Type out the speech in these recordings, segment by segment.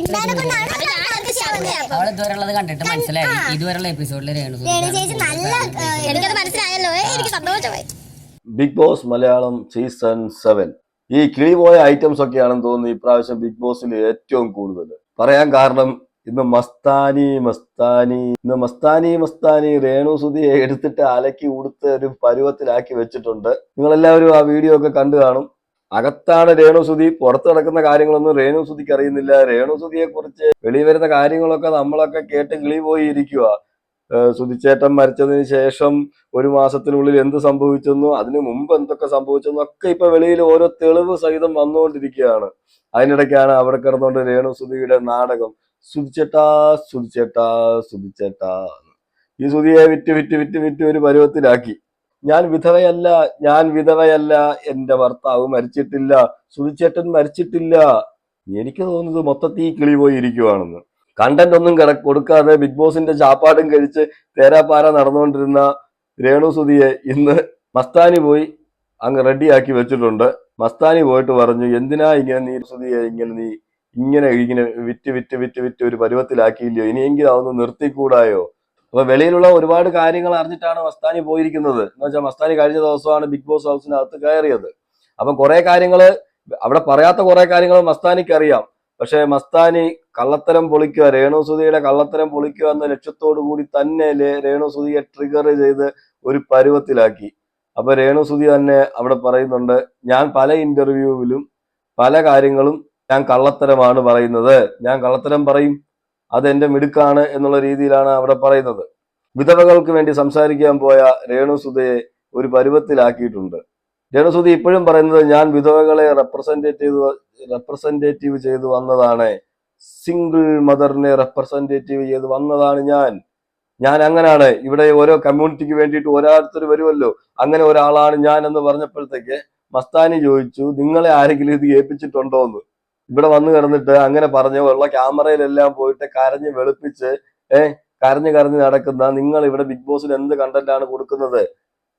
ഇണ്ടാനെ കൊണ്ടാണ് അവൾ ഇതുവരെ ഉള്ളത് കണ്ടിട്ട് മനസ്സിലായി. ഇതുവരെയുള്ള എപ്പിസോഡിൽ രേണു രേണു ചേച്ചി നല്ല എനിക്കത് മനസ്സിലായല്ലോ. എനിക്ക് സന്തോഷമായി. Big Boss Malayalam season seven. ഈ കിളിപോയ ഐറ്റംസ് ഒക്കെയാണെന്ന് തോന്നുന്നു ഇപ്രാവശ്യം ബിഗ് ബോസിൽ ഏറ്റവും കൂടുതൽ പറയാൻ കാരണം ഇന്ന് മസ്താനി മസ്താനി ഇന്ന് മസ്താനി മസ്താനി രേണു സുധിയെ എടുത്തിട്ട് അലക്കി ഉടുത്ത് ഒരു പരുവത്തിലാക്കി വെച്ചിട്ടുണ്ട്. നിങ്ങളെല്ലാവരും ആ വീഡിയോ ഒക്കെ കണ്ടു കാണും. അകത്താണ് രേണുസുതി പുറത്ത് നടക്കുന്ന കാര്യങ്ങളൊന്നും രേണുസുതിക്ക് അറിയുന്നില്ല. രേണുസുതിയെ കുറിച്ച് വെളിയിൽ വരുന്ന കാര്യങ്ങളൊക്കെ നമ്മളൊക്കെ കേട്ട് കിളി പോയി ഇരിക്കുക സുധിച്ചേട്ടൻ മരിച്ചതിന് ശേഷം ഒരു മാസത്തിനുള്ളിൽ എന്ത് സംഭവിച്ചെന്നു അതിനു മുമ്പ് എന്തൊക്കെ സംഭവിച്ചെന്നു ഒക്കെ ഇപ്പൊ വെളിയിൽ ഓരോ തെളിവ് സഹിതം വന്നുകൊണ്ടിരിക്കുകയാണ്. അതിനിടയ്ക്കാണ് അവിടെ കിടന്നുകൊണ്ട് രേണുസുതിയുടെ നാടകം സുതിച്ചേട്ടാ സുതിച്ചേട്ടാ സുതിച്ചേട്ടാ ഈ സുതിയെ വിറ്റ് വിറ്റ് വിറ്റ് വിറ്റ് ഒരു പരുവത്തിലാക്കി. ഞാൻ വിധവയല്ല ഞാൻ വിധവയല്ല എന്റെ ഭർത്താവ് മരിച്ചിട്ടില്ല സുധിച്ചേട്ടൻ മരിച്ചിട്ടില്ല. എനിക്ക് തോന്നുന്നത് മൊത്തത്തിൽ കിളി പോയിരിക്കുവാണെന്ന് കണ്ടന്റ് ഒന്നും കിട കൊടുക്കാതെ ബിഗ് ബോസിന്റെ ചാപ്പാടും കഴിച്ച് തേരാപ്പാര നടന്നുകൊണ്ടിരുന്ന രേണു സുധിയെ ഇന്ന് മസ്താനി പോയി അങ്ങ് റെഡിയാക്കി വെച്ചിട്ടുണ്ട്. മസ്താനി പോയിട്ട് പറഞ്ഞു എന്തിനാ ഇങ്ങനെ നീ സുധിയെ ഇങ്ങനെ നീ ഇങ്ങനെ ഇങ്ങനെ വിറ്റ് വിറ്റ് വിറ്റ് വിറ്റ് ഒരു പരുവത്തിലാക്കിയില്ലയോ? ഇനിയെങ്കിലും അതൊന്ന് നിർത്തിക്കൂടായോ? അപ്പൊ വെളിയിലുള്ള ഒരുപാട് കാര്യങ്ങൾ അറിഞ്ഞിട്ടാണ് മസ്താനി പോയിരിക്കുന്നത്. എന്ന് വെച്ചാൽ മസ്താനി കഴിഞ്ഞ ദിവസമാണ് ബിഗ് ബോസ് ഹൗസിനകത്ത് കയറിയത്. അപ്പം കുറെ കാര്യങ്ങൾ അവിടെ പറയാത്ത കുറെ കാര്യങ്ങൾ മസ്താനിക്ക് അറിയാം. പക്ഷെ മസ്താനി കള്ളത്തരം പൊളിക്കുക രേണുസുതിയുടെ കള്ളത്തരം പൊളിക്കുക എന്ന ലക്ഷ്യത്തോടു കൂടി തന്നെ രേണുസുതിയെ ട്രിഗർ ചെയ്ത് ഒരു പരുവത്തിലാക്കി. അപ്പൊ രേണുസുതി തന്നെ അവിടെ പറയുന്നുണ്ട് ഞാൻ പല ഇന്റർവ്യൂവിലും പല കാര്യങ്ങളും ഞാൻ കള്ളത്തരമാണ് പറയുന്നത്. ഞാൻ കള്ളത്തരം പറയും അത് എന്റെ മിടുക്കാണ് എന്നുള്ള രീതിയിലാണ് അവിടെ പറയുന്നത്. വിധവകൾക്ക് വേണ്ടി സംസാരിക്കാൻ പോയ രേണുസുതയെ ഒരു പരുവത്തിലാക്കിയിട്ടുണ്ട്. രേണുസുതി ഇപ്പോഴും പറയുന്നത് ഞാൻ വിധവകളെ റെപ്രസെന്റേറ്റീവ് റെപ്രസെന്റേറ്റീവ് ചെയ്തു വന്നതാണ്. സിംഗിൾ മദറിനെ റെപ്രസെന്റേറ്റീവ് ചെയ്ത് വന്നതാണ് ഞാൻ. ഞാൻ അങ്ങനെയാണ് ഇവിടെ ഓരോ കമ്മ്യൂണിറ്റിക്ക് വേണ്ടിയിട്ട് ഓരോരുത്തർ വരുമല്ലോ. അങ്ങനെ ഒരാളാണ് ഞാൻ എന്ന് പറഞ്ഞപ്പോഴത്തേക്ക് മസ്താനി ചോദിച്ചു നിങ്ങളെ ആരെങ്കിലും ഇത് ഏൽപ്പിച്ചിട്ടുണ്ടോ എന്ന് ഇവിടെ വന്നു കിടന്നിട്ട് അങ്ങനെ പറഞ്ഞു ഉള്ള ക്യാമറയിലെല്ലാം പോയിട്ട് കരഞ്ഞ് വെളുപ്പിച്ച് ഏഹ് കരഞ്ഞ് കരഞ്ഞ് നടക്കുന്ന നിങ്ങൾ ഇവിടെ ബിഗ് ബോസിൽ എന്ത് കണ്ടന്റാണ് കൊടുക്കുന്നത്?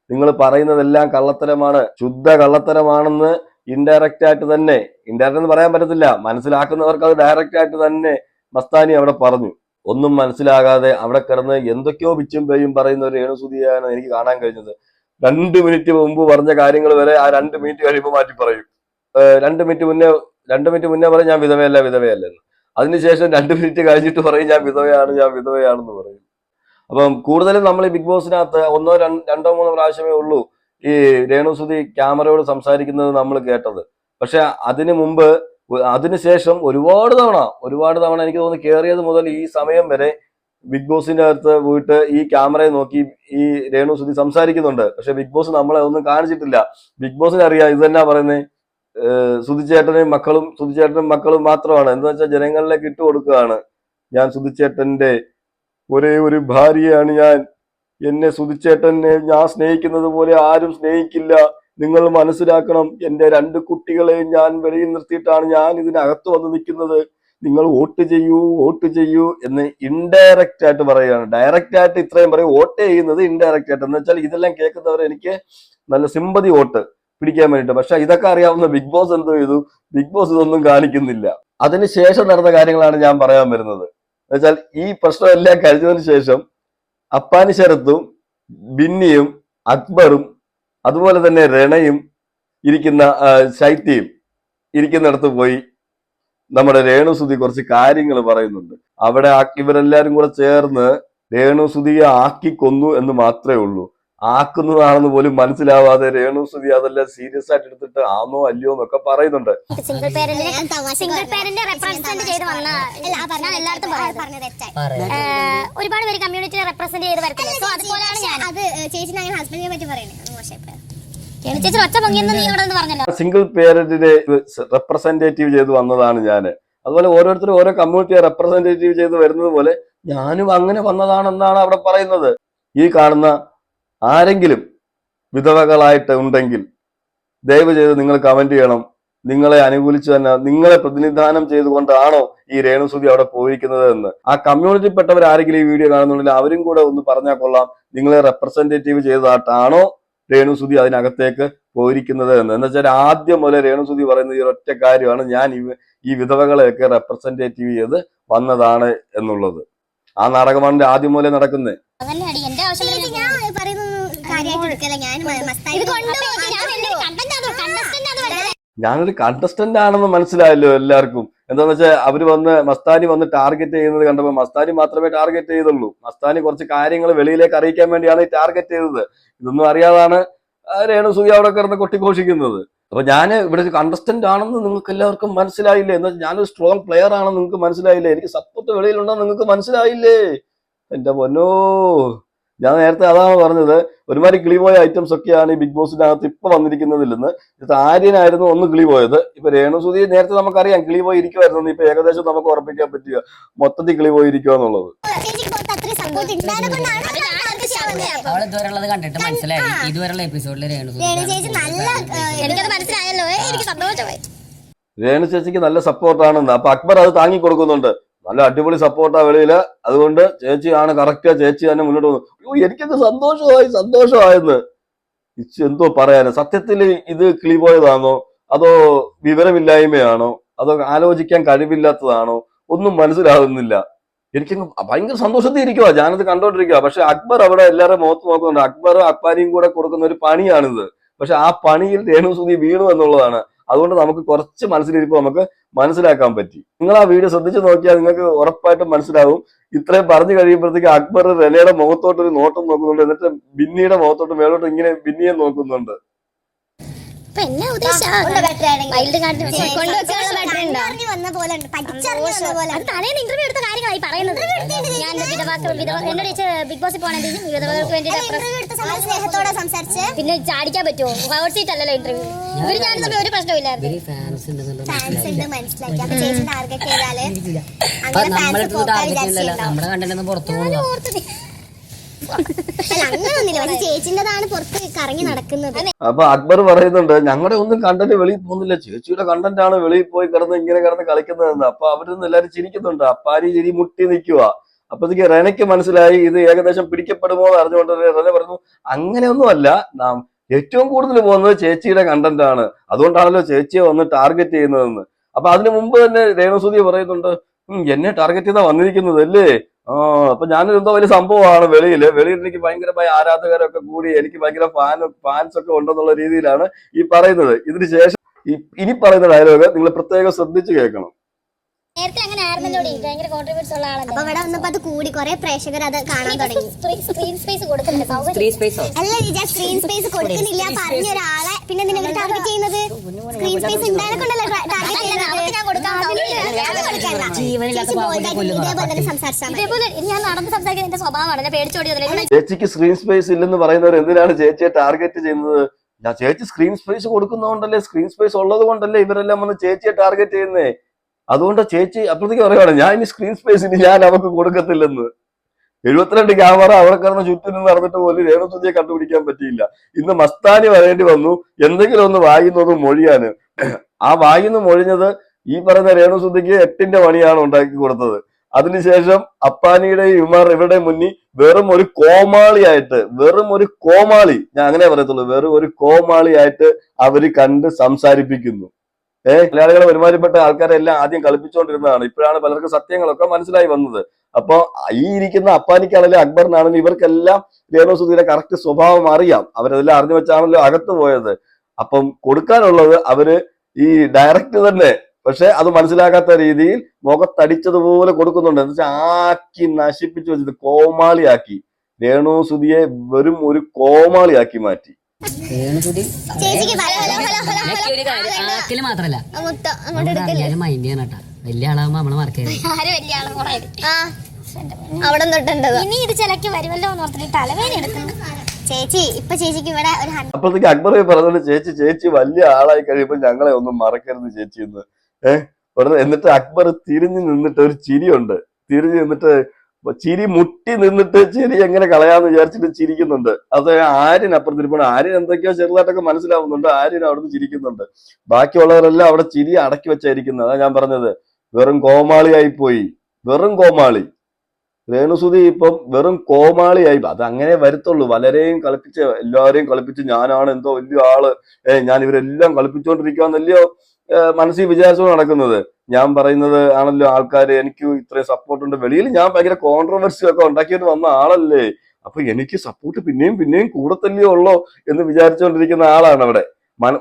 നിങ്ങൾ പറയുന്നതെല്ലാം കള്ളത്തരമാണ്. ശുദ്ധ കള്ളത്തരമാണെന്ന് ഇൻഡയറക്റ്റ് ആയിട്ട് തന്നെ ഇൻഡയറക്റ്റ് എന്ന് പറയാൻ പറ്റത്തില്ല മനസ്സിലാക്കുന്നവർക്ക് അത് ഡയറക്റ്റ് ആയിട്ട് തന്നെ മസ്താനി അവിടെ പറഞ്ഞു. ഒന്നും മനസ്സിലാകാതെ അവിടെ കിടന്ന് എന്തൊക്കെയോ പിച്ചും പേയും പറയുന്ന ഒരു രേണുസുതിയാണ് എനിക്ക് കാണാൻ കഴിഞ്ഞത്. രണ്ട് മിനിറ്റ് മുമ്പ് പറഞ്ഞ കാര്യങ്ങൾ വരെ ആ രണ്ട് മിനിറ്റ് കഴിയുമ്പോൾ മാറ്റി പറയും. രണ്ട് മിനിറ്റ് മുന്നേ രണ്ട് മിനിറ്റ് മുന്നേ പറയും ഞാൻ വിധവയല്ല വിധവയല്ലെന്ന് അതിനുശേഷം രണ്ട് മിനിറ്റ് കഴിഞ്ഞിട്ട് പറയും ഞാൻ വിധവയാണ് ഞാൻ വിധവയാണെന്ന് പറയും. അപ്പം കൂടുതലും നമ്മൾ ഈ ബിഗ് ബോസിനകത്ത് ഒന്നോ രണ്ടോ മൂന്നോ പ്രാവശ്യമേ ഉള്ളൂ ഈ രേണുസുതി ക്യാമറയോട് സംസാരിക്കുന്നത് നമ്മൾ കേട്ടത്. പക്ഷെ അതിനു മുമ്പ് അതിനുശേഷം ഒരുപാട് തവണ ഒരുപാട് തവണ എനിക്ക് തോന്നുന്നു കയറിയത് മുതൽ ഈ സമയം വരെ ബിഗ് ബോസിന്റെ അടുത്ത് പോയിട്ട് ഈ ക്യാമറയെ നോക്കി ഈ രേണു സുധി സംസാരിക്കുന്നുണ്ട്. പക്ഷെ ബിഗ് ബോസ് നമ്മളെ ഒന്നും കാണിച്ചിട്ടില്ല. ബിഗ് ബോസിന് അറിയാം ഇത് തന്നെ പറയുന്നത് സുധിച്ചേട്ടനും മക്കളും സുധിച്ചേട്ടനും മക്കളും മാത്രമാണ്. എന്ന് വെച്ചാൽ ജനങ്ങളിലേക്ക് ഇട്ട് കൊടുക്കുകയാണ്. ഞാൻ സുധിച്ചേട്ടന്റെ ഒരേ ഒരു ഭാര്യയാണ് ഞാൻ. എന്നെ സുധിച്ചേട്ടനെ ഞാൻ സ്നേഹിക്കുന്നത് പോലെ ആരും സ്നേഹിക്കില്ല. നിങ്ങൾ മനസ്സിലാക്കണം എന്റെ രണ്ട് കുട്ടികളെയും ഞാൻ വെളിയിൽ നിർത്തിയിട്ടാണ് ഞാൻ ഇതിനകത്ത് വന്ന് നിൽക്കുന്നത്. നിങ്ങൾ വോട്ട് ചെയ്യൂ വോട്ട് ചെയ്യൂ എന്ന് ഇൻഡയറക്റ്റ് ആയിട്ട് പറയുകയാണ്. ഡയറക്റ്റ് ആയിട്ട് ഇത്രയും പറയും വോട്ട് ചെയ്യുന്നത് ഇൻഡയറക്റ്റ് ആയിട്ട്. എന്ന് വെച്ചാൽ ഇതെല്ലാം കേൾക്കുന്നവർ എനിക്ക് നല്ല സിമ്പതി വോട്ട്. പിടിക്കാൻ വേണ്ടിയിട്ട്. പക്ഷെ ഇതൊക്കെ അറിയാവുന്ന ബിഗ് ബോസ് എന്തോ ചെയ്തു? ബിഗ് ബോസ് ഇതൊന്നും കാണിക്കുന്നില്ല. അതിനുശേഷം നടന്ന കാര്യങ്ങളാണ് ഞാൻ പറയാൻ വരുന്നത്. എന്നുവെച്ചാൽ ഈ പ്രശ്നമെല്ലാം കഴിഞ്ഞതിന് ശേഷം അപ്പാനി ശരത്തും ബിന്നിയും അക്ബറും അതുപോലെ തന്നെ രണയും ഇരിക്കുന്ന ശൈത്യയും ഇരിക്കുന്നിടത്ത് പോയി നമ്മുടെ രേണുസുതി കുറച്ച് കാര്യങ്ങൾ പറയുന്നുണ്ട്. അവിടെ ഇവരെല്ലാരും കൂടെ ചേർന്ന് രേണുസുതിയെ ആക്കി കൊന്നു എന്ന് മാത്രമേ ഉള്ളൂ. ആക്കുന്നതാണെന്ന് പോലും മനസ്സിലാവാതെ രേണുസുതി അതെല്ലാം സീരിയസ് ആയിട്ട് എടുത്തിട്ട് ആണോ അല്ലയോ എന്നൊക്കെ പറയുന്നുണ്ട്. സിംഗിൾ സിംഗിൾ പേരന്റ് റെപ്രസെന്റ് ചെയ്ത് വന്ന അല്ല, ഞാൻ എല്ലായിടത്തും ഒരുപാട് പേര് കമ്മ്യൂണിറ്റിയെ റെപ്രസെന്റ് ചെയ്ത് വരത്തില്ല. സോ അതുപോലെയാണ് ഞാൻ അത് ചേച്ചി അങ്ങനെ ഹസ്ബൻഡിനെ പറ്റി പറയുന്നത് സിംഗിൾ പേരന്റിനെ റെപ്രസെന്റേറ്റീവ് ചെയ്ത് വന്നതാണ് ഞാൻ അതുപോലെ ഓരോരുത്തരും ഓരോ കമ്മ്യൂണിറ്റിയെ റെപ്രസെന്റേറ്റീവ് ചെയ്ത് വരുന്നത് പോലെ ഞാനും അങ്ങനെ വന്നതാണെന്നാണ് അവിടെ പറയുന്നത്. ഈ കാണുന്ന ആരെങ്കിലും വിധവകളായിട്ട് ഉണ്ടെങ്കിൽ ദയവ് ചെയ്ത് നിങ്ങൾ കമന്റ് ചെയ്യണം. നിങ്ങളെ അനുകൂലിച്ച് തന്നെ നിങ്ങളെ പ്രതിനിധാനം ചെയ്തുകൊണ്ടാണോ ഈ രേണുസുതി അവിടെ പോയിരിക്കുന്നത് എന്ന്. ആ കമ്മ്യൂണിറ്റി പെട്ടവർ ആരെങ്കിലും ഈ വീഡിയോ കാണുന്നുണ്ടെങ്കിൽ അവരും കൂടെ ഒന്ന് പറഞ്ഞാൽ കൊള്ളാം. നിങ്ങളെ റെപ്രസെന്റേറ്റീവ് ചെയ്തതായിട്ടാണോ രേണുസുതി അതിനകത്തേക്ക് പോയിരിക്കുന്നത് എന്ന്. എന്ന് വെച്ചാൽ ആദ്യം മുതൽ രേണുസുതി പറയുന്ന ഈ ഒറ്റ കാര്യമാണ്. ഞാൻ ഈ വിധവകളെയൊക്കെ റെപ്രസെന്റേറ്റീവ് ചെയ്ത് വന്നതാണ് എന്നുള്ളത്. ആ നാടകമാണ് ആദ്യം മുതലേ നടക്കുന്നത് അത്. വരുന്നത് ഞാനൊരു കണ്ടസ്റ്റന്റ് ആണെന്ന് മനസ്സിലായല്ലോ എല്ലാവർക്കും. എന്താന്ന് വെച്ചാൽ അവർ വന്ന് മസ്താനി വന്ന് ടാർഗറ്റ് ചെയ്യുന്നത് കണ്ടപ്പോൾ മസ്താനി മാത്രമേ ടാർഗറ്റ് ചെയ്തുള്ളൂ. മസ്താനി കുറച്ച് കാര്യങ്ങൾ വെളിയിലേക്ക് അറിയിക്കാൻ വേണ്ടിയാണ് ടാർഗറ്റ് ചെയ്തത്. ഇതൊന്നും അറിയാതാണ് രേണു രേണുസൂയ അവിടെ കിടന്ന് കൊട്ടിഘോഷിക്കുന്നത്? അപ്പൊ ഞാൻ ഇവിടെ ഒരു കണ്ടസ്റ്റന്റ് ആണെന്ന് നിങ്ങൾക്ക് എല്ലാവർക്കും മനസ്സിലായില്ലേ? എന്നാൽ വെച്ചാൽ ഞാനൊരു സ്ട്രോങ് പ്ലെയർ ആണെന്ന് നിങ്ങൾക്ക് മനസ്സിലായില്ലേ? എനിക്ക് സപ്പോർട്ട് വെളിയിലുണ്ടെന്ന് നിങ്ങൾക്ക് മനസ്സിലായില്ലേ? എന്റെ പൊന്നോ. ഞാൻ നേരത്തെ അതാണ് പറഞ്ഞത് ഒരുമാതിരി കിളി പോയ ഐറ്റംസ് ഒക്കെയാണ് ഈ ബിഗ് ബോസിന്റെ അകത്ത് ഇപ്പൊ വന്നിരിക്കുന്നതിൽ നിന്ന് ഇത് ആര്യനായിരുന്നു ഒന്ന് കിളി പോയത് ഇപ്പൊ രേണുസുതി നേരത്തെ നമുക്കറിയാം കിളി പോയി ഇരിക്കുമായിരുന്നു ഇപ്പൊ ഏകദേശം നമുക്ക് ഉറപ്പിക്കാൻ പറ്റുക മൊത്തത്തിൽ കിളി പോയി ഇരിക്കുക എന്നുള്ളത്. അവൾ കണ്ടിട്ട് മനസ്സിലായി ഇതുവരെയുള്ള എപ്പിസോഡിൽ രേണു രേണു നല്ല ഏഹ്, എനിക്കത് മനസ്സിലായല്ലോ ഏ, എനിക്ക് സന്തോഷമായി രേണു ചേച്ചിക്ക് നല്ല സപ്പോർട്ടാണെന്ന് അപ്പൊ അക്ബർ അത് താങ്ങി കൊടുക്കുന്നുണ്ട്. നല്ല അടിപൊളി സപ്പോർട്ടാ വെളിയിൽ. അതുകൊണ്ട് ചേച്ചിയാണ് കറക്റ്റ് ചേച്ചി തന്നെ മുന്നോട്ട് പോകുന്നു അയ്യോ എനിക്കൊക്കെ സന്തോഷമായി സന്തോഷമായെന്ന്. എന്തോ പറയാന്? സത്യത്തിൽ ഇത് കിളിപോയതാണോ? അതോ വിവരമില്ലായ്മയാണോ? അതോ ആലോചിക്കാൻ കഴിവില്ലാത്തതാണോ? ഒന്നും മനസ്സിലാകുന്നില്ല. എനിക്ക് ഭയങ്കര സന്തോഷത്തിൽ ഇരിക്കുക ഞാനത് കണ്ടോണ്ടിരിക്കുക പക്ഷെ അക്ബർ അവിടെ എല്ലാവരും മുഖത്ത് നോക്കുന്നുണ്ട്. അക്ബറും അക്ബാരിയും കൂടെ കൊടുക്കുന്ന ഒരു പണിയാണിത്. പക്ഷെ ആ പണിയിൽ രേണു സുതി വീണു എന്നുള്ളതാണ്. അതുകൊണ്ട് നമുക്ക് കുറച്ച് മനസ്സിലിരിപ്പ് നമുക്ക് മനസ്സിലാക്കാൻ പറ്റി. നിങ്ങൾ ആ വീഡിയോ ശ്രദ്ധിച്ച് നോക്കിയാൽ നിങ്ങൾക്ക് ഉറപ്പായിട്ടും മനസ്സിലാവും. ഇത്രയും പറഞ്ഞു കഴിയുമ്പോഴത്തേക്ക് അക്ബർ റെനയുടെ മുഖത്തോട്ട് ഒരു നോട്ടം നോക്കുന്നുണ്ട് എന്നിട്ട് ബിന്നിയുടെ മുഖത്തോട്ട് മേലോട്ട് ഇങ്ങനെ ബിന്നിയെ നോക്കുന്നുണ്ട്. ഉദ്ദേശിച്ച കണ്ടറിഞ്ഞ് വന്ന പോലെ ഇന്റർവ്യൂ എടുത്ത കാര്യങ്ങളായി പറയുന്നത്. ഞാൻ എന്നോട് ബിഗ് ബോസിൽ പോകണേ വിധവകൾക്ക് വേണ്ടി സംസാരിച്ച്? പിന്നെ ചാടിക്കാൻ പറ്റുമോ? ഹവർ സീറ്റ് അല്ലല്ലോ ഇന്റർവ്യൂ ഇവർ ഞാൻ തമ്മിൽ ഒരു പ്രശ്നമില്ലായിരുന്നു ഫാൻസ് ഉണ്ട് മനസ്സിലാക്കി. അപ്പൊ ചേച്ചി ടാർഗറ്റ് ചെയ്താൽ അങ്ങനെ ഫാൻസ് പുറത്തു ചേച്ചിന്റെതാണ് പുറത്ത് കറങ്ങി നടക്കുന്നത്. അപ്പൊ അക്ബർ പറയുന്നുണ്ട് ഞങ്ങളുടെ ഒന്നും കണ്ടന്റ് വെളിയിൽ പോകുന്നില്ല. ചേച്ചിയുടെ കണ്ടന്റ് ആണ് വെളിയിൽ പോയി കിടന്ന് ഇങ്ങനെ കിടന്ന് കളിക്കുന്നതെന്ന്. അപ്പൊ അവരൊന്നും എല്ലാരും ചിരിക്കുന്നുണ്ട്. അപ്പാരി ചിരി മുട്ടി നിൽക്കുക അപ്പത്തേക്ക് റെനയ്ക്ക് മനസ്സിലായി. ഇത് ഏകദേശം പിടിക്കപ്പെടുമോ എന്ന് അറിഞ്ഞുകൊണ്ട് റെന പറഞ്ഞു അങ്ങനെയൊന്നുമല്ല നാം ഏറ്റവും കൂടുതൽ പോകുന്നത് ചേച്ചിയുടെ കണ്ടന്റ് ആണ് അതുകൊണ്ടാണല്ലോ ചേച്ചിയെ വന്ന് ടാർഗറ്റ് ചെയ്യുന്നതെന്ന്. അപ്പൊ അതിനു മുമ്പ് തന്നെ രേണുസുതി പറയുന്നുണ്ട് "ഉം, എന്നെ ടാർഗറ്റ് ചെയ്താ വന്നിരിക്കുന്നത് അല്ലേ ആ അപ്പൊ ഞാനൊരു എന്തോ വലിയ സംഭവമാണ് വെളിയിൽ വെളിയിൽ എനിക്ക് ഭയങ്കരമായ ആരാധകരൊക്കെ കൂടി എനിക്ക് ഭയങ്കര ഫാൻ ഫാൻസ് ഒക്കെ ഉണ്ടെന്നുള്ള രീതിയിലാണ് ഈ പറയുന്നത്. ഇതിന് ശേഷം ഈ- ഇനി പറയുന്ന ഡയലോഗ് നിങ്ങൾ പ്രത്യേകം ശ്രദ്ധിച്ചു കേൾക്കണം. നേരത്തെ അങ്ങനെ ആയിരുന്നല്ലോ ഭയങ്കര കോൺട്രിബ്യൂട്ട്സ് ഉള്ള ആളാണ് അപ്പൊ ഇവിടെ വന്നപ്പോ അത് കൂടി കുറെ പ്രേക്ഷകർ അത് കാണാൻ തുടങ്ങി. സ്ക്രീൻ സ്പേസ് കൊടുക്കുന്നുണ്ട് അല്ല വിജയ സ്ക്രീൻ സ്പേസ് കൊടുക്കുന്നില്ല. പറഞ്ഞ ഒരാളെ പിന്നെ നിന്നെ ടാർഗറ്റ് ചെയ്യുന്നത്? സ്ക്രീൻ സ്പേസ് ഉണ്ടായനെ ഞാൻ നടന്ന് സംസാരിക്കുന്ന എന്റെ സ്വഭാവമാണ്. പേടിച്ചോടിയതല്ലേ ചേച്ചിക്ക് സ്ക്രീൻ സ്പേസ് ഇല്ലെന്ന് പറയുന്നവർ എന്തിനാണ് ചേച്ചിയെ ടാർഗറ്റ് ചെയ്യുന്നത്? ഞാൻ ചേച്ചി സ്ക്രീൻ സ്പേസ് കൊടുക്കുന്നതുകൊണ്ടല്ലേ സ്ക്രീൻ സ്പേസ് ഉള്ളത് കൊണ്ടല്ലേ ഇവരെല്ലാം വന്ന് ചേച്ചിയെ ടാർഗറ്റ് ചെയ്യുന്നേ? അതുകൊണ്ട് ചേച്ചി അപ്പോഴത്തേക്ക് പറയുകയാണ് ഞാൻ ഇനി സ്ക്രീൻ സ്പേസ് ഇനി ഞാൻ അവർക്ക് കൊടുക്കത്തില്ലെന്ന്. എഴുപത്തിരണ്ട് ക്യാമറ അവിടെ കിടന്ന് ചുറ്റും നിന്ന് നടന്നിട്ട് പോലും രേണുസുതിയെ കണ്ടുപിടിക്കാൻ പറ്റിയില്ല. ഇന്ന് മസ്താനി വരേണ്ടി വന്നു. എന്തെങ്കിലും ഒന്ന് വായുന്നതും മൊഴിയാണ് ആ വായിന്ന് മൊഴിഞ്ഞത് ഈ പറയുന്ന രേണുസുതിക്ക് എട്ടിന്റെ പണിയാണ് ഉണ്ടാക്കി കൊടുത്തത്. അതിനുശേഷം അപ്പാനിയുടെയും ഇമാർ ഇവരുടെ മുന്നിൽ വെറും ഒരു കോമാളിയായിട്ട് വെറും ഒരു കോമാളി ഞാൻ അങ്ങനെ പറയത്തുള്ളൂ വെറും ഒരു കോമാളിയായിട്ട് അവർ കണ്ട് സംസാരിപ്പിക്കുന്നു. ഏഹ് മലയാളികളെ ഒരുമാതിരിപ്പെട്ട ആൾക്കാരെ എല്ലാം ആദ്യം കളിപ്പിച്ചുകൊണ്ടിരുന്നതാണ്. ഇപ്പോഴാണ് പലർക്കും സത്യങ്ങളൊക്കെ മനസ്സിലായി വന്നത്. അപ്പൊ ഈ ഇരിക്കുന്ന അപ്പാനിക്കാണെങ്കിലും അക്ബറിനാണെങ്കിലും ഇവർക്കെല്ലാം രേണു സുധീരെ കറക്റ്റ് സ്വഭാവം അറിയാം. അവരതെല്ലാം അറിഞ്ഞു വെച്ചാണല്ലോ അകത്ത് പോയത്. അപ്പം കൊടുക്കാനുള്ളത് അവർ ഈ ഡയറക്റ്റ് തന്നെ പക്ഷെ അത് മനസ്സിലാക്കാത്ത രീതിയിൽ മുഖത്തടിച്ചതുപോലെ കൊടുക്കുന്നുണ്ട്. എന്ന് വെച്ചാൽ ആക്കി നശിപ്പിച്ചു വെച്ചത് കോമാളിയാക്കി. രേണുസുതിയെ വെറും ഒരു കോമാളിയാക്കി മാറ്റി. മാത്രല്ല. വലിയ ആളാകുമ്പോ നമ്മളെ മറക്കരുത് ആര് വലിയ ആൾ? മോളെ. അവിടെ ഇനി ഇത് ചിലക്ക് വരുമല്ലോ എന്ന് ഓർത്തിട്ട് തലവേദന എടുക്കുന്നു. ചേച്ചി ഇപ്പൊ ചേച്ചിക്ക് ഇവിടെ ഒരു അപ്പോഴത്തേക്ക് അക്ബർ പറഞ്ഞത് ചേച്ചി ചേച്ചി വലിയ ആളായി കഴിയുമ്പോൾ ഞങ്ങളെ ഒന്നും മറക്കരുത് ചേച്ചി എന്ന് ഏഹ് എന്നിട്ട് അക്ബർ തിരിഞ്ഞു നിന്നിട്ട് ഒരു ചിരിയുണ്ട്. തിരിഞ്ഞു നിന്നിട്ട് ചിരി മുട്ടി നിന്നിട്ട് ചിരി എങ്ങനെ കളയാന്ന് വിചാരിച്ചിട്ട് ചിരിക്കുന്നുണ്ട്. അത് ആര്യൻ അപ്പുറത്തിരിപ്പണം ആര്യൻ എന്തൊക്കെയോ ചെറുതായിട്ടൊക്കെ മനസ്സിലാവുന്നുണ്ട്. ആര്യൻ അവിടുന്ന് ചിരിക്കുന്നുണ്ട്. ബാക്കിയുള്ളവരെല്ലാം അവിടെ ചിരി അടക്കി വെച്ചായിരിക്കുന്നത്. അതാ ഞാൻ പറഞ്ഞത്. വെറും കോമാളിയായി പോയി. വെറും കോമാളി. രേണുസുതി ഇപ്പം വെറും കോമാളിയായി. അത് അങ്ങനെ വരത്തുള്ളൂ. പലരെയും കളിപ്പിച്ച് എല്ലാവരെയും കളിപ്പിച്ച് ഞാനാണ് എന്തോ വലിയ ആൾ. ഏ ഞാൻ ഇവരെല്ലാം കളിപ്പിച്ചുകൊണ്ടിരിക്കുകയെന്നല്ലയോ ഏഹ്, മനസ്സിൽ വിചാരിച്ചുകൊണ്ട് നടക്കുന്നത്. ഞാൻ പറയുന്നത് ആണല്ലോ ആൾക്കാർ എനിക്ക് ഇത്രയും സപ്പോർട്ട് ഉണ്ട്. വെളിയിൽ ഞാൻ ഭയങ്കര കോൺട്രവേഴ്സി ഒക്കെ ഉണ്ടാക്കിയിട്ട് വന്ന ആളല്ലേ. അപ്പൊ എനിക്ക് സപ്പോർട്ട് പിന്നെയും പിന്നെയും കൂടത്തല്ലേ ഉള്ളോ എന്ന് വിചാരിച്ചുകൊണ്ടിരിക്കുന്ന ആളാണ് അവിടെ.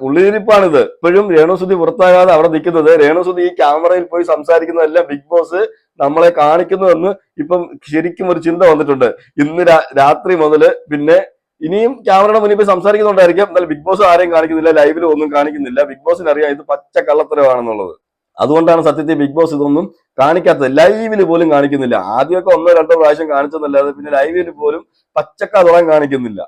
ഉള്ളിലിരിപ്പാണിത്. ഇപ്പോഴും രേണുസുതി പുറത്താകാതെ അവിടെ നിൽക്കുന്നത്. രേണുസുതി ഈ ക്യാമറയിൽ പോയി സംസാരിക്കുന്നതെല്ലാം ബിഗ് ബോസ് നമ്മളെ കാണിക്കുന്നു എന്ന് ഇപ്പം ശരിക്കും ഒരു ചിന്ത വന്നിട്ടുണ്ട്. ഇന്ന് രാത്രി മുതൽ പിന്നെ ഇനിയും ക്യാമറയുടെ മുന്നിൽ സംസാരിക്കുന്നുണ്ടായിരിക്കും. എന്നാൽ ബിഗ് ബോസ് ആരെയും കാണിക്കുന്നില്ല ലൈവിൽ ഒന്നും കാണിക്കുന്നില്ല. ബിഗ് ബോസിന് അറിയാം ഇത് പച്ച കള്ളത്തരമാണെന്നുള്ളത്. അതുകൊണ്ടാണ് സത്യത്തിൽ ബിഗ് ബോസ് ഇതൊന്നും കാണിക്കാത്തത്. ലൈവിൽ പോലും കാണിക്കുന്നില്ല. ആദ്യമൊക്കെ ഒന്നോ രണ്ടോ പ്രാവശ്യം കാണിച്ചെന്നല്ലാതെ പിന്നെ ലൈവിൽ പോലും പച്ചക്കതുളം കാണിക്കുന്നില്ല.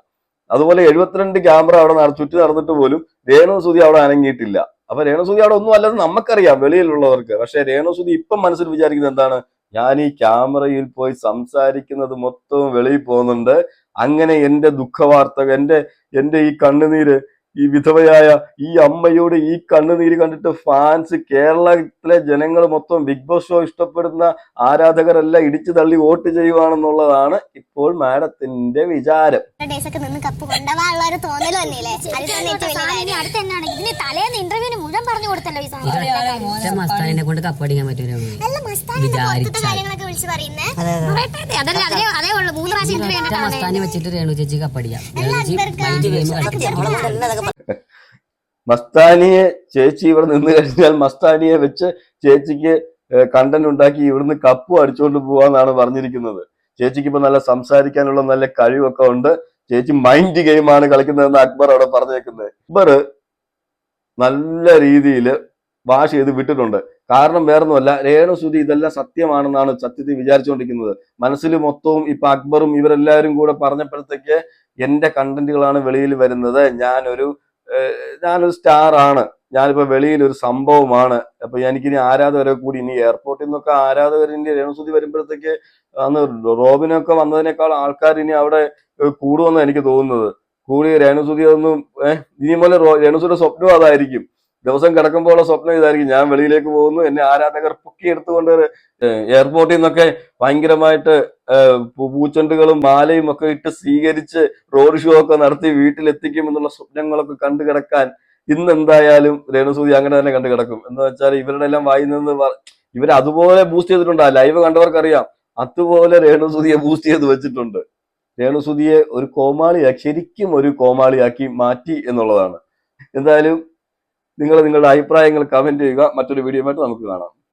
അതുപോലെ എഴുപത്തിരണ്ട് ക്യാമറ അവിടെ ചുറ്റി നടന്നിട്ട് പോലും രേണുസുതി അവിടെ അനങ്ങിയിട്ടില്ല. അപ്പൊ രേണുസുതി അവിടെ ഒന്നും അല്ലെന്ന് നമുക്കറിയാം വെളിയിലുള്ളവർക്ക്. പക്ഷെ രേണുസുതി ഇപ്പം മനസ്സിൽ വിചാരിക്കുന്നത് എന്താണ്? ഞാൻ ഈ ക്യാമറയിൽ പോയി സംസാരിക്കുന്നത് മൊത്തവും വെളിയിൽ പോകുന്നുണ്ട്. അങ്ങനെ എന്റെ ദുഃഖവാർത്ത എന്റെ എന്റെ ഈ കണ്ണുനീര് ഈ വിധവയായ ഈ അമ്മയോട് ഈ കണ്ണുനീര് കണ്ടിട്ട് ഫാൻസ് കേരളത്തിലെ ജനങ്ങൾ മൊത്തം ബിഗ് ബോസ് ഷോ ഇഷ്ടപ്പെടുന്ന ആരാധകരെല്ലാം ഇടിച്ചു തള്ളി വോട്ട് ചെയ്യുവാണെന്നുള്ളതാണ് ഇപ്പോൾ മാഡത്തിന്റെ വിചാരം. ഡേയ്സ് മുഴുവൻ പറഞ്ഞു കൊടുത്തല്ലോ ഈ സാധനം. മസ്താനിനെ കൊണ്ട് കപ്പടിക്കാൻ പറ്റൂല മസ്താനി വെച്ചിട്ട് രേണു ചേച്ചി കപ്പടിക്കാം മസ്താനിയെ ചേച്ചി ഇവിടെ നിന്ന് കഴിഞ്ഞാൽ മസ്താനിയെ വെച്ച് ചേച്ചിക്ക് കണ്ടന്റ് ഉണ്ടാക്കി ഇവിടുന്ന് കപ്പും അടിച്ചുകൊണ്ട് പോവാന്നാണ് പറഞ്ഞിരിക്കുന്നത്. ചേച്ചിക്ക് ഇപ്പൊ നല്ല സംസാരിക്കാനുള്ള നല്ല കഴിവൊക്കെ ഉണ്ട്. ചേച്ചി മൈൻഡ് ഗെയിമാണ് കളിക്കുന്നതെന്ന് അക്ബർ അവിടെ പറഞ്ഞേക്കുന്നത്. അക്ബർ നല്ല രീതിയിൽ വാഷ് ചെയ്ത് വിട്ടിട്ടുണ്ട്. കാരണം വേറൊന്നുമല്ല രേണുസുതി ഇതെല്ലാം സത്യമാണെന്നാണ് സത്യത്തിൽ വിചാരിച്ചുകൊണ്ടിരിക്കുന്നത്. മനസ്സിൽ മൊത്തവും ഇപ്പൊ അക്ബറും ഇവരെല്ലാവരും കൂടെ പറഞ്ഞപ്പോഴത്തേക്ക് എന്റെ കണ്ടന്റുകളാണ് വെളിയിൽ വരുന്നത്. ഞാനൊരു ഞാനൊരു സ്റ്റാർ ആണ് ഞാനിപ്പോ വെളിയിൽ ഒരു സംഭവമാണ്. അപ്പൊ എനിക്കിനി ആരാധകരെ കൂടി ഇനി എയർപോർട്ടിൽ നിന്നൊക്കെ ആരാധകർ ഇനി രേണുസുതി വരുമ്പോഴത്തേക്ക് അന്ന് റോബിനൊക്കെ വന്നതിനേക്കാൾ ആൾക്കാർ ഇനി അവിടെ കൂടുമെന്ന് എനിക്ക് തോന്നുന്നത്. കൂടി രേണുസുതി ഒന്നും ഇനി പോലെ രേണുസുതിയുടെ സ്വപ്നം അതായിരിക്കും. ദിവസം കിടക്കുമ്പോഴുള്ള സ്വപ്നം ഇതായിരിക്കും. ഞാൻ വെളിയിലേക്ക് പോകുന്നു എന്നെ ആരാധകർ പൊക്കി എടുത്തുകൊണ്ട് എയർപോർട്ടിൽ നിന്നൊക്കെ ഭയങ്കരമായിട്ട് പൂച്ചെണ്ടുകളും മാലയും ഒക്കെ ഇട്ട് സ്വീകരിച്ച് റോഡ് ഷോ ഒക്കെ നടത്തി വീട്ടിലെത്തിക്കും എന്നുള്ള സ്വപ്നങ്ങളൊക്കെ കണ്ടു കിടക്കാൻ ഇന്ന് എന്തായാലും രേണുസൂതി അങ്ങനെ തന്നെ കണ്ടു കിടക്കും. എന്ന് വെച്ചാൽ ഇവരുടെ എല്ലാം വായി നിന്ന് ഇവർ അതുപോലെ ബൂസ്റ്റ് ചെയ്തിട്ടുണ്ട്. ആ ലൈവ് കണ്ടവർക്കറിയാം. അതുപോലെ രേണുസുതിയെ ബൂസ്റ്റ് ചെയ്ത് വെച്ചിട്ടുണ്ട്. രേണുസുതിയെ ഒരു കോമാളിയാക്കി ശരിക്കും ഒരു കോമാളിയാക്കി മാറ്റി എന്നുള്ളതാണ്. എന്തായാലും നിങ്ങൾ നിങ്ങളുടെ അഭിപ്രായങ്ങൾ കമന്റ് ചെയ്യുക. മറ്റൊരു വീഡിയോ നമുക്ക് കാണാം.